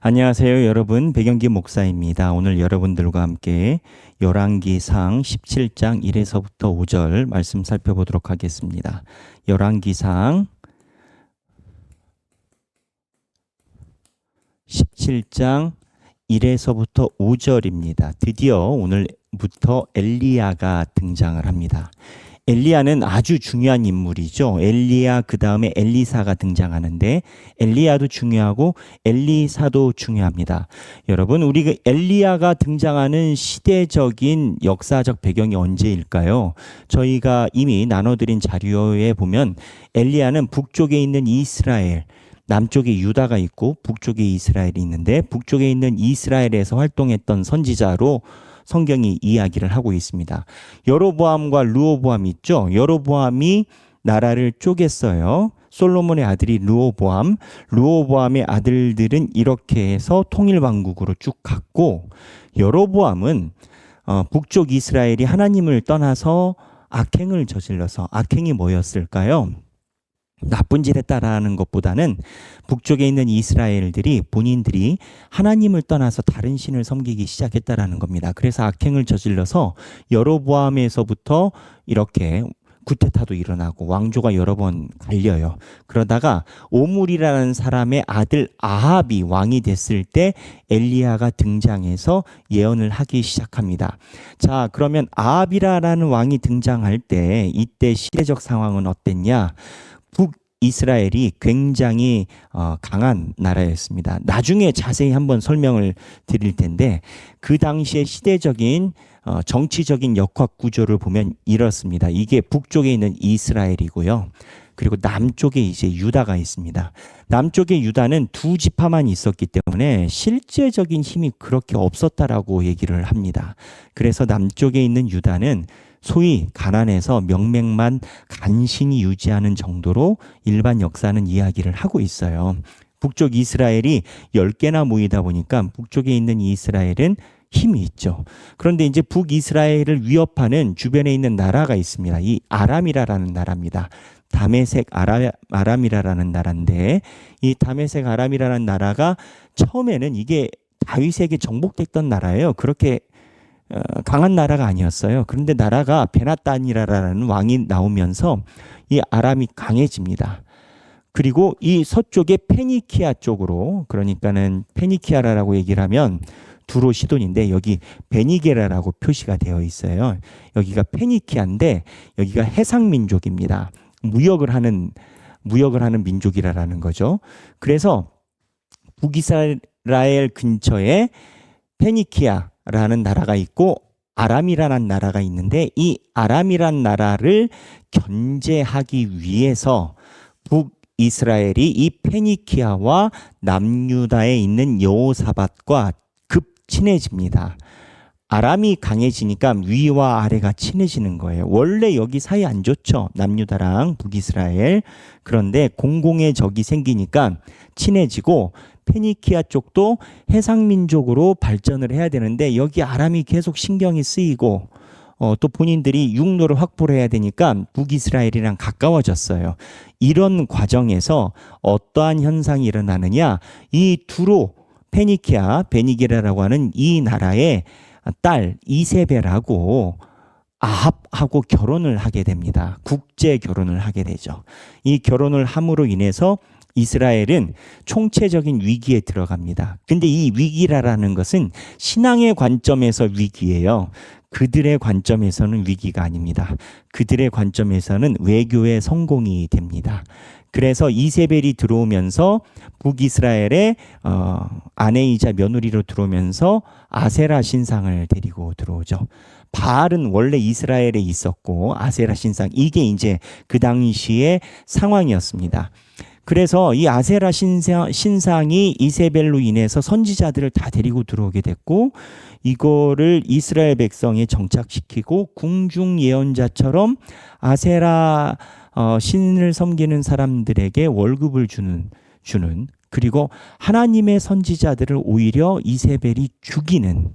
안녕하세요, 여러분. 배경기 목사입니다. 오늘 여러분들과 함께 열왕기상 17장 1에서부터 5절 말씀 살펴보도록 하겠습니다. 열왕기상 17장 1에서부터 5절입니다. 드디어 오늘부터 엘리야가 등장을 합니다. 엘리야는 아주 중요한 인물이죠. 엘리야 그 다음에 엘리사가 등장하는데 엘리야도 중요하고 엘리사도 중요합니다. 여러분 우리 그 엘리야가 등장하는 시대적인 역사적 배경이 언제일까요? 저희가 이미 나눠드린 자료에 보면 엘리야는 북쪽에 있는 이스라엘 남쪽에 유다가 있고 북쪽에 이스라엘이 있는데 북쪽에 있는 이스라엘에서 활동했던 선지자로 성경이 이야기를 하고 있습니다. 여로보암과 루오보암 있죠? 여로보암이 나라를 쪼갰어요. 솔로몬의 아들이 루오보암, 루오보암의 아들들은 이렇게 해서 통일왕국으로 쭉 갔고 여로보암은 어, 북쪽 이스라엘이 하나님을 떠나서 악행을 저질러서 악행이 뭐였을까요? 나쁜 짓 했다라는 것보다는 북쪽에 있는 이스라엘들이 본인들이 하나님을 떠나서 다른 신을 섬기기 시작했다라는 겁니다. 그래서 악행을 저질러서 여로보암에서부터 이렇게 구테타도 일어나고 왕조가 여러 번 갈려요. 그러다가 오물이라는 사람의 아들 아합이 왕이 됐을 때 엘리야가 등장해서 예언을 하기 시작합니다. 자, 그러면 아합이라는 왕이 등장할 때 이때 시대적 상황은 어땠냐? 북 이스라엘이 굉장히 어, 강한 나라였습니다. 나중에 자세히 한번 설명을 드릴 텐데 그 당시의 시대적인 어, 정치적인 역학 구조를 보면 이렇습니다. 이게 북쪽에 있는 이스라엘이고요. 그리고 남쪽에 이제 유다가 있습니다. 남쪽에 유다는 두 지파만 있었기 때문에 실제적인 힘이 그렇게 없었다라고 얘기를 합니다. 그래서 남쪽에 있는 유다는 소위 가난해서 명맥만 간신히 유지하는 정도로 일반 역사는 이야기를 하고 있어요. 북쪽 이스라엘이 10개나 모이다 보니까 북쪽에 있는 이스라엘은 힘이 있죠. 그런데 이제 북이스라엘을 위협하는 주변에 있는 나라가 있습니다. 이 아람이라라는 나라입니다. 다메색 아라, 아람이라라는 나라인데 이 다메색 아람이라는 나라가 처음에는 이게 다윗에게 정복됐던 나라예요. 그렇게 어, 강한 나라가 아니었어요. 그런데 나라가 베나단이라라는 왕이 나오면서 이 아람이 강해집니다. 그리고 이 서쪽의 페니키아 쪽으로 그러니까는 페니키아라고 얘기를 하면 두로 시돈인데 여기 베니게라라고 표시가 되어 있어요. 여기가 페니키아인데 여기가 해상 민족입니다. 무역을 하는 무역을 하는 민족이라라는 거죠. 그래서 북이스라엘 근처에 페니키아 라는 나라가 있고 아람이라는 나라가 있는데 이 아람이란 나라를 견제하기 위해서 북이스라엘이 이 페니키아와 남유다에 있는 여호사밧과 급 친해집니다. 아람이 강해지니까 위와 아래가 친해지는 거예요. 원래 여기 사이 안 좋죠. 남유다랑 북이스라엘. 그런데 공공의 적이 생기니까 친해지고 페니키아 쪽도 해상민족으로 발전을 해야 되는데 여기 아람이 계속 신경이 쓰이고 어, 또 본인들이 육로를 확보를 해야 되니까 북이스라엘이랑 가까워졌어요. 이런 과정에서 어떠한 현상이 일어나느냐? 이 두로 페니키아, 베니게라라고 하는 이 나라의 딸 이세벨하고 아합하고 결혼을 하게 됩니다. 국제 결혼을 하게 되죠. 이 결혼을 함으로 인해서 이스라엘은 총체적인 위기에 들어갑니다. 근데 이 위기라라는 것은 신앙의 관점에서 위기예요. 그들의 관점에서는 위기가 아닙니다. 그들의 관점에서는 외교의 성공이 됩니다. 그래서 이세벨이 들어오면서 북이스라엘의 어, 아내이자 며느리로 들어오면서 아세라 신상을 데리고 들어오죠. 바알은 원래 이스라엘에 있었고 아세라 신상 이게 이제 그 당시의 상황이었습니다. 그래서 이 아세라 신상, 신상이 이세벨로 인해서 선지자들을 다 데리고 들어오게 됐고 이거를 이스라엘 백성에 정착시키고 궁중 예언자처럼 아세라 어, 신을 섬기는 사람들에게 월급을 주는 주는 그리고 하나님의 선지자들을 오히려 이세벨이 죽이는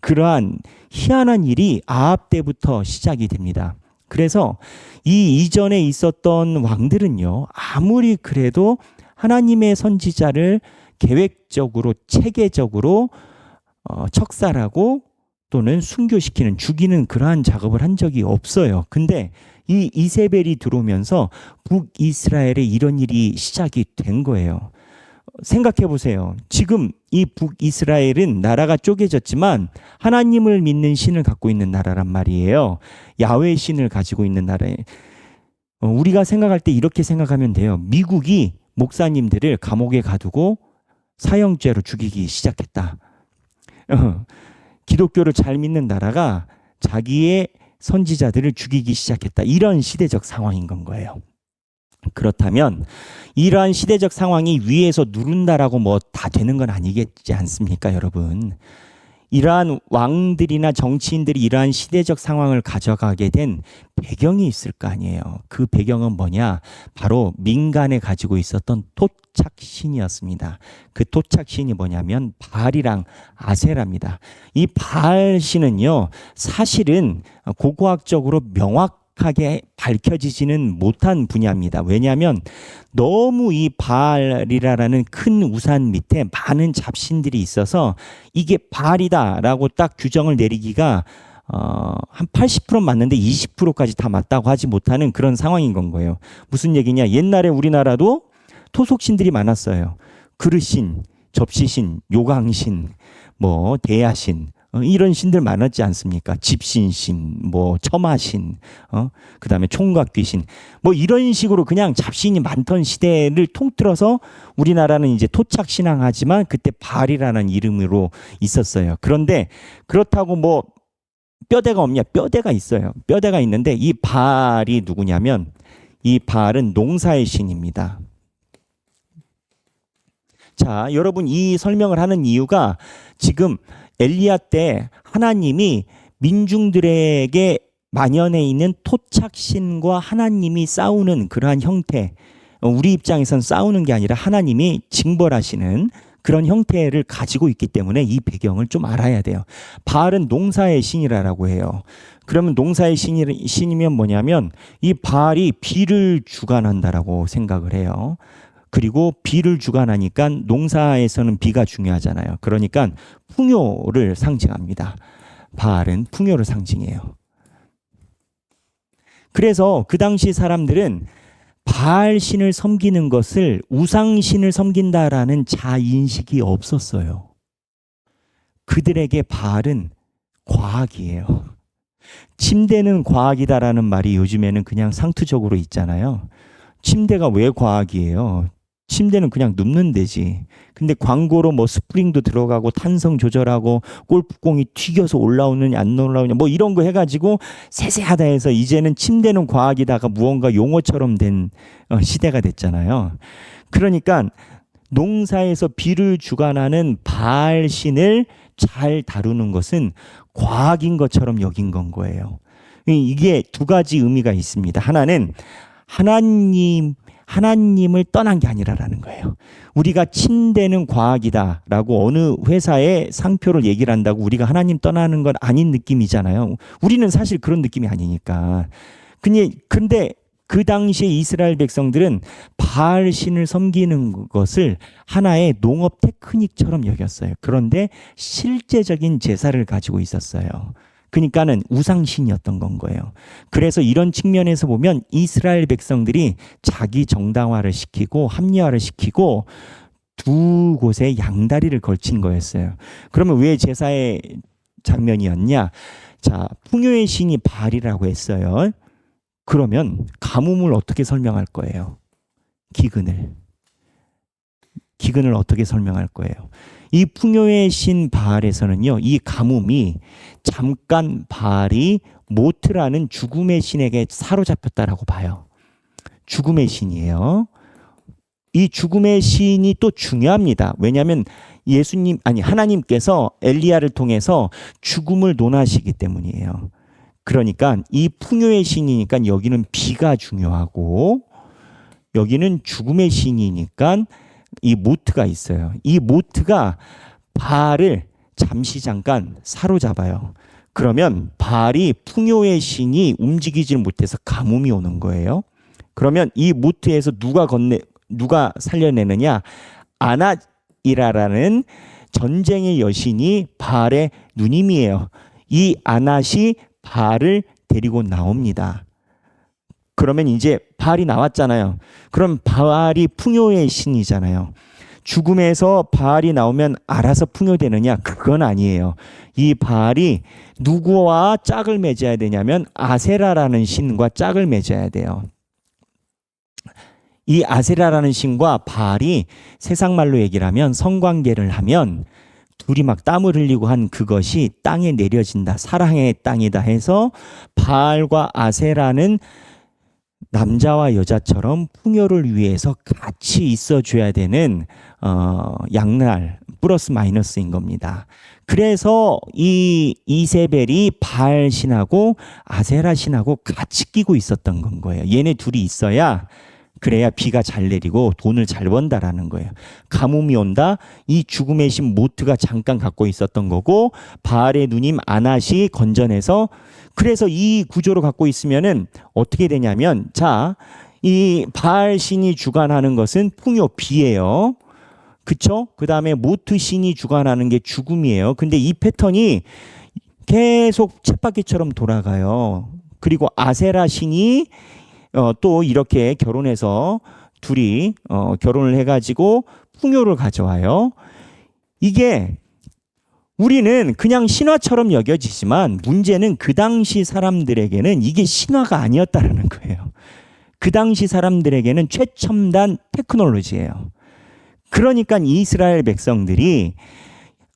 그러한 희한한 일이 아합 때부터 시작이 됩니다. 그래서 이 이전에 있었던 왕들은요, 아무리 그래도 하나님의 선지자를 계획적으로 체계적으로 어, 척살하고 또는 순교시키는 죽이는 그러한 작업을 한 적이 없어요. 근데 이 이세벨이 들어오면서 북이스라엘에 이런 일이 시작이 된 거예요. 생각해 보세요. 지금 이 북이스라엘은 나라가 쪼개졌지만 하나님을 믿는 신을 갖고 있는 나라란 말이에요. 야훼 신을 가지고 있는 나라에 어, 우리가 생각할 때 이렇게 생각하면 돼요. 미국이 목사님들을 감옥에 가두고 사형죄로 죽이기 시작했다. 어, 기독교를 잘 믿는 나라가 자기의 선지자들을 죽이기 시작했다. 이런 시대적 상황인 건 거예요. 그렇다면 이러한 시대적 상황이 위에서 누른다라고 뭐 다 되는 건 아니겠지 않습니까, 여러분? 이러한 왕들이나 정치인들이 이러한 시대적 상황을 가져가게 된 배경이 있을 거 아니에요. 그 배경은 뭐냐? 바로 민간에 가지고 있었던 토착신이었습니다. 그 토착신이 뭐냐면 바알이랑 아세라입니다. 이 바알 신은요, 사실은 고고학적으로 명확 하게 밝혀지지는 못한 분야입니다. 왜냐하면 너무 이 바알이라는 큰 우산 밑에 많은 잡신들이 있어서 이게 바알이다라고 딱 규정을 내리기가 어, 한 80% 맞는데 20%까지 다 맞다고 하지 못하는 그런 상황인 건 거예요. 무슨 얘기냐? 옛날에 우리나라도 토속신들이 많았어요. 그릇신, 접시신, 요강신, 뭐 대야신 어, 이런 신들 많았지 않습니까? 집신신, 뭐 처마신, 어, 그 다음에 총각귀신, 뭐 이런 식으로 그냥 잡신이 많던 시대를 통틀어서 우리나라는 이제 토착 신앙하지만 그때 바알이라는 이름으로 있었어요. 그런데 그렇다고 뭐 뼈대가 없냐? 뼈대가 있어요. 뼈대가 있는데 이 바알이 누구냐면 이 바알은 농사의 신입니다. 자, 여러분 이 설명을 하는 이유가 지금 엘리야 때 하나님이 민중들에게 만연해 있는 토착신과 하나님이 싸우는 그러한 형태, 어, 우리 입장에선 싸우는 게 아니라 하나님이 징벌하시는 그런 형태를 가지고 있기 때문에 이 배경을 좀 알아야 돼요. 바알은 농사의 신이라고 해요. 그러면 농사의 신이, 신이면 뭐냐면 이 바알이 비를 주관한다라고 생각을 해요. 그리고 비를 주관하니까 농사에서는 비가 중요하잖아요. 그러니까 풍요를 상징합니다. 바알은 풍요를 상징해요. 그래서 그 당시 사람들은 바알 신을 섬기는 것을 우상 신을 섬긴다라는 자인식이 없었어요. 그들에게 바알은 과학이에요. 침대는 과학이다라는 말이 요즘에는 그냥 상투적으로 있잖아요. 침대가 왜 과학이에요? 침대는 그냥 눕는 데지. 근데 광고로 뭐 스프링도 들어가고 탄성 조절하고 골프공이 튀겨서 올라오느냐 안 올라오냐 뭐 이런 거 해가지고 세세하다 해서 이제는 침대는 과학이다가 무언가 용어처럼 된 어, 시대가 됐잖아요. 그러니까 농사에서 비를 주관하는 바알 신을 잘 다루는 것은 과학인 것처럼 여긴 건 거예요. 이게 두 가지 의미가 있습니다. 하나는 하나님 하나님을 떠난 게 아니라라는 거예요. 우리가 침대는 과학이다라고 어느 회사의 상표를 얘기를 한다고 우리가 하나님 떠나는 건 아닌 느낌이잖아요. 우리는 사실 그런 느낌이 아니니까. 근데 그 당시에 이스라엘 백성들은 바알 신을 섬기는 것을 하나의 농업 테크닉처럼 여겼어요. 그런데 실제적인 제사를 가지고 있었어요. 그러니까는 우상신이었던 건 거예요. 그래서 이런 측면에서 보면 이스라엘 백성들이 자기 정당화를 시키고 합리화를 시키고 두 곳에 양다리를 걸친 거였어요. 그러면 왜 제사의 장면이었냐? 자, 풍요의 신이 발이라고 했어요. 그러면 가뭄을 어떻게 설명할 거예요? 기근을. 기근을 어떻게 설명할 거예요? 이 풍요의 신 바알에서는요, 이 가뭄이 잠깐 바알이 모트라는 죽음의 신에게 사로잡혔다라고 봐요. 죽음의 신이에요. 이 죽음의 신이 또 중요합니다. 왜냐하면 예수님 아니 하나님께서 엘리야를 통해서 죽음을 논하시기 때문이에요. 그러니까 이 풍요의 신이니까 여기는 비가 중요하고 여기는 죽음의 신이니까 이 모트가 있어요. 이 모트가 바알을 잠시 잠깐 사로잡아요. 그러면 바알이 풍요의 신이 움직이질 못해서 가뭄이 오는 거예요. 그러면 이 모트에서 누가 건네 누가 살려내느냐? 아나 아낫이라라는 전쟁의 여신이 바알의 누님이에요. 이 아낫이 바알을 데리고 나옵니다. 그러면 이제 바알이 나왔잖아요. 그럼 바알이 풍요의 신이잖아요. 죽음에서 바알이 나오면 알아서 풍요되느냐? 그건 아니에요. 이 바알이 누구와 짝을 맺어야 되냐면 아세라라는 신과 짝을 맺어야 돼요. 이 아세라라는 신과 바알이 세상 말로 얘기를 하면 성관계를 하면 둘이 막 땀을 흘리고 한 그것이 땅에 내려진다. 사랑의 땅이다 해서 바알과 아세라는 남자와 여자처럼 풍요를 위해서 같이 있어줘야 되는 어, 양날 플러스 마이너스인 겁니다. 그래서 이 이세벨이 바알 신하고 아세라 신하고 같이 끼고 있었던 건 거예요. 얘네 둘이 있어야 그래야 비가 잘 내리고 돈을 잘 번다라는 거예요. 가뭄이 온다. 이 죽음의 신 모트가 잠깐 갖고 있었던 거고 바알의 누님 아낫이 건전해서 그래서 이 구조로 갖고 있으면은 어떻게 되냐면 자, 이 바알 신이 주관하는 것은 풍요 비예요. 그쵸? 그 다음에 모트 신이 주관하는 게 죽음이에요. 근데 이 패턴이 계속 쳇바퀴처럼 돌아가요. 그리고 아세라 신이 어, 또 이렇게 결혼해서 둘이 어, 결혼을 해가지고 풍요를 가져와요. 이게 우리는 그냥 신화처럼 여겨지지만 문제는 그 당시 사람들에게는 이게 신화가 아니었다라는 거예요. 그 당시 사람들에게는 최첨단 테크놀로지예요. 그러니까 이스라엘 백성들이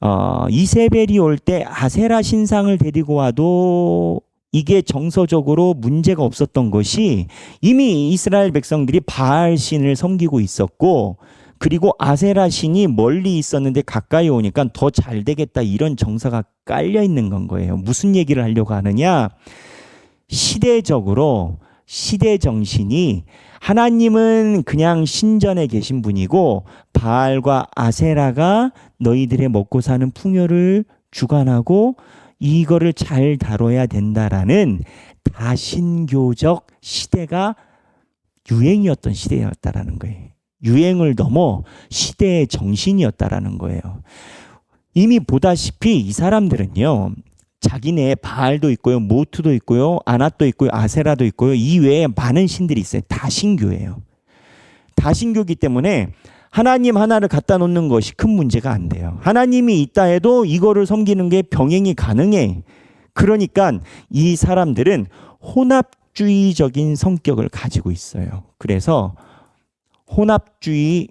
어, 이세벨이 올 때 아세라 신상을 데리고 와도 이게 정서적으로 문제가 없었던 것이 이미 이스라엘 백성들이 바알 신을 섬기고 있었고 그리고 아세라 신이 멀리 있었는데 가까이 오니까 더 잘 되겠다 이런 정서가 깔려 있는 건 거예요. 무슨 얘기를 하려고 하느냐? 시대적으로 시대 정신이 하나님은 그냥 신전에 계신 분이고 바알과 아세라가 너희들의 먹고 사는 풍요를 주관하고 이거를 잘 다뤄야 된다라는 다신교적 시대가 유행이었던 시대였다라는 거예요. 유행을 넘어 시대의 정신이었다라는 거예요. 이미 보다시피 이 사람들은요. 자기네 바알도 있고요, 모트도 있고요, 아낫도 있고요, 아세라도 있고요. 이 외에 많은 신들이 있어요. 다신교예요. 다신교기 때문에 하나님 하나를 갖다 놓는 것이 큰 문제가 안 돼요. 하나님이 있다 해도 이거를 섬기는 게 병행이 가능해. 그러니까 이 사람들은 혼합주의적인 성격을 가지고 있어요. 그래서 혼합주의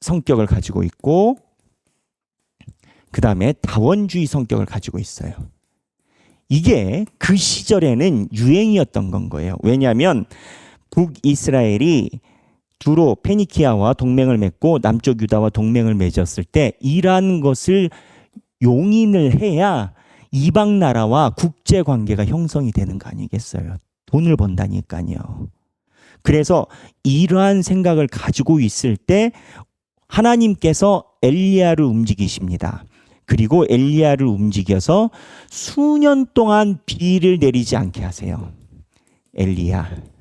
성격을 가지고 있고 그 다음에 다원주의 성격을 가지고 있어요. 이게 그 시절에는 유행이었던 건 거예요. 왜냐하면 북이스라엘이 주로 페니키아와 동맹을 맺고 남쪽 유다와 동맹을 맺었을 때 이러한 것을 용인을 해야 이방 나라와 국제 관계가 형성이 되는 거 아니겠어요? 돈을 번다니까요. 그래서 이러한 생각을 가지고 있을 때 하나님께서 엘리야를 움직이십니다. 그리고 엘리야를 움직여서 수년 동안 비를 내리지 않게 하세요. 엘리야.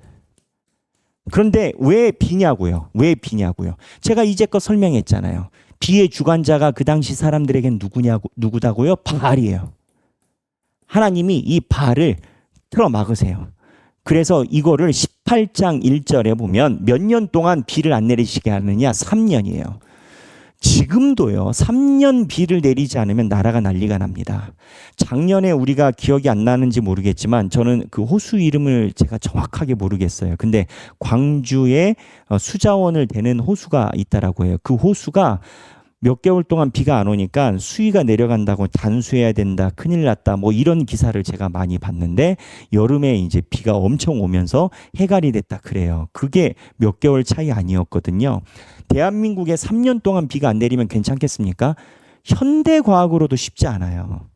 그런데 왜 비냐고요? 왜 비냐고요? 제가 이제껏 설명했잖아요. 비의 주관자가 그 당시 사람들에겐 누구냐고 누구다고요? 바알이에요. 하나님이 이 바알을 틀어 막으세요. 그래서 이거를 18장 1절에 보면 몇 년 동안 비를 안 내리시게 하느냐? 3년이에요. 지금도요, 3년 비를 내리지 않으면 나라가 난리가 납니다. 작년에 우리가 기억이 안 나는지 모르겠지만 저는 그 호수 이름을 제가 정확하게 모르겠어요. 근데 광주에 어, 수자원을 대는 호수가 있다라고 해요. 그 호수가 몇 개월 동안 비가 안 오니까 수위가 내려간다고 단수해야 된다. 큰일 났다. 뭐 이런 기사를 제가 많이 봤는데 여름에 이제 비가 엄청 오면서 해갈이 됐다 그래요. 그게 몇 개월 차이 아니었거든요. 대한민국에 3년 동안 비가 안 내리면 괜찮겠습니까? 현대 과학으로도 쉽지 않아요.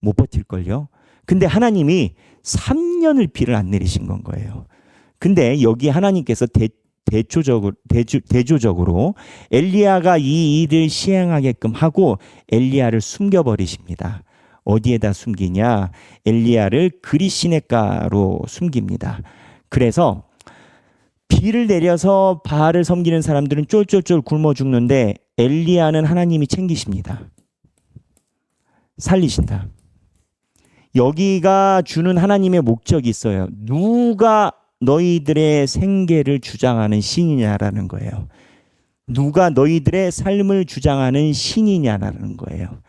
못 버틸걸요. 근데 하나님이 3년을 비를 안 내리신 건 거예요. 근데 여기 하나님께서 대, 대조적으로 대주, 대조적으로 엘리야가 이 일을 시행하게끔 하고 엘리야를 숨겨 버리십니다. 어디에다 숨기냐? 엘리야를 그리시네가로 숨깁니다. 그래서 비를 내려서 바알을 섬기는 사람들은 쫄쫄쫄 굶어 죽는데 엘리야는 하나님이 챙기십니다. 살리신다. 여기가 주는 하나님의 목적이 있어요. 누가 너희들의 생계를 주장하는 신이냐라는 거예요. 누가 너희들의 삶을 주장하는 신이냐라는 거예요.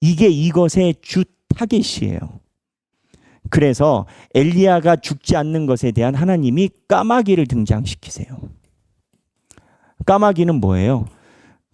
이게 이것의 주 타겟이에요. 그래서 엘리야가 죽지 않는 것에 대한 하나님이 까마귀를 등장시키세요. 까마귀는 뭐예요?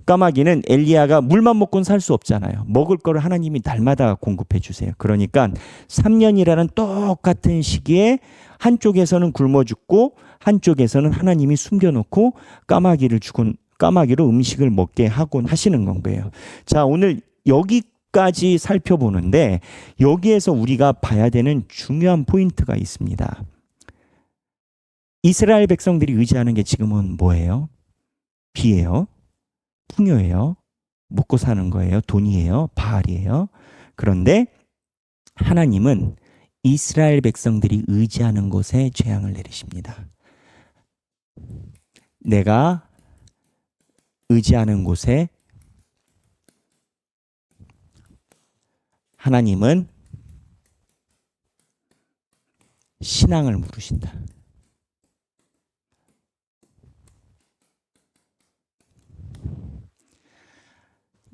까마귀는 엘리야가 물만 먹고는 살 수 없잖아요. 먹을 거를 하나님이 날마다 공급해 주세요. 그러니까 3년이라는 똑같은 시기에 한쪽에서는 굶어 죽고 한쪽에서는 하나님이 숨겨 놓고 까마귀를 죽은 까마귀로 음식을 먹게 하곤 하시는 건 거예요. 자, 오늘 여기 까지 살펴보는데 여기에서 우리가 봐야 되는 중요한 포인트가 있습니다. 이스라엘 백성들이 의지하는 게 지금은 뭐예요? 비예요. 풍요예요. 먹고 사는 거예요. 돈이에요. 바알이에요. 그런데 하나님은 이스라엘 백성들이 의지하는 곳에 재앙을 내리십니다. 내가 의지하는 곳에 하나님은 신앙을 물으신다.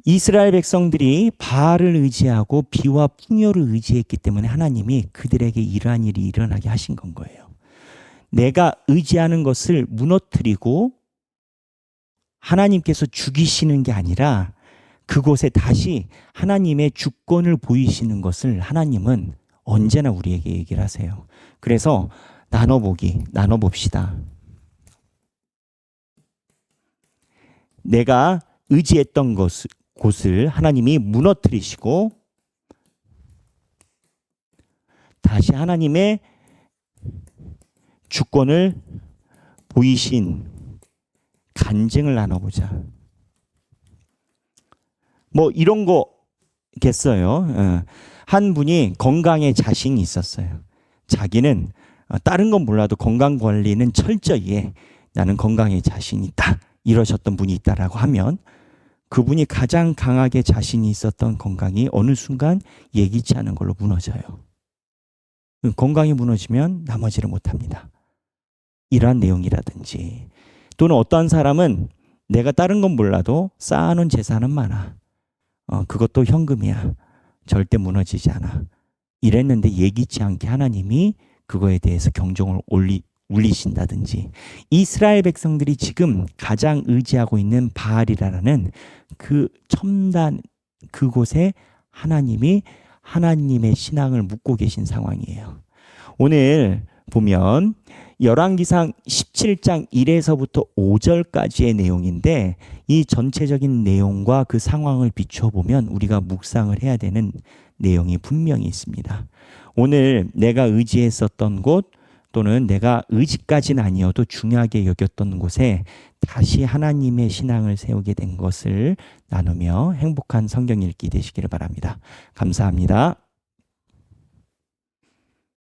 이스라엘 백성들이 바알을 의지하고 비와 풍요를 의지했기 때문에 하나님이 그들에게 이러한 일이 일어나게 하신 건 거예요. 내가 의지하는 것을 무너뜨리고 하나님께서 죽이시는 게 아니라 그곳에 다시 하나님의 주권을 보이시는 것을 하나님은 언제나 우리에게 얘기를 하세요. 그래서 나눠보기, 나눠봅시다. 내가 의지했던 것, 곳을 하나님이 무너뜨리시고 다시 하나님의 주권을 보이신 간증을 나눠보자. 뭐 이런 거겠어요. 어. 한 분이 건강에 자신이 있었어요. 자기는 어, 다른 건 몰라도 건강 관리는 철저히 해. 나는 건강에 자신이 있다. 이러셨던 분이 있다라고 하면 그분이 가장 강하게 자신이 있었던 건강이 어느 순간 예기치 않은 걸로 무너져요. 건강이 무너지면 나머지를 못합니다. 이러한 내용이라든지 또는 어떠한 사람은 내가 다른 건 몰라도 쌓아놓은 재산은 많아. 어, 그것도 현금이야. 절대 무너지지 않아. 이랬는데 예기치 않게 하나님이 그거에 대해서 경종을 올리, 울리신다든지 이스라엘 백성들이 지금 가장 의지하고 있는 바알이라는 그 첨단 그곳에 하나님이 하나님의 신앙을 묻고 계신 상황이에요. 오늘 보면 열왕기상 17장 1에서부터 5절까지의 내용인데 이 전체적인 내용과 그 상황을 비춰 보면 우리가 묵상을 해야 되는 내용이 분명히 있습니다. 오늘 내가 의지했었던 곳 또는 내가 의지까지는 아니어도 중요하게 여겼던 곳에 다시 하나님의 신앙을 세우게 된 것을 나누며 행복한 성경 읽기 되시기를 바랍니다. 감사합니다.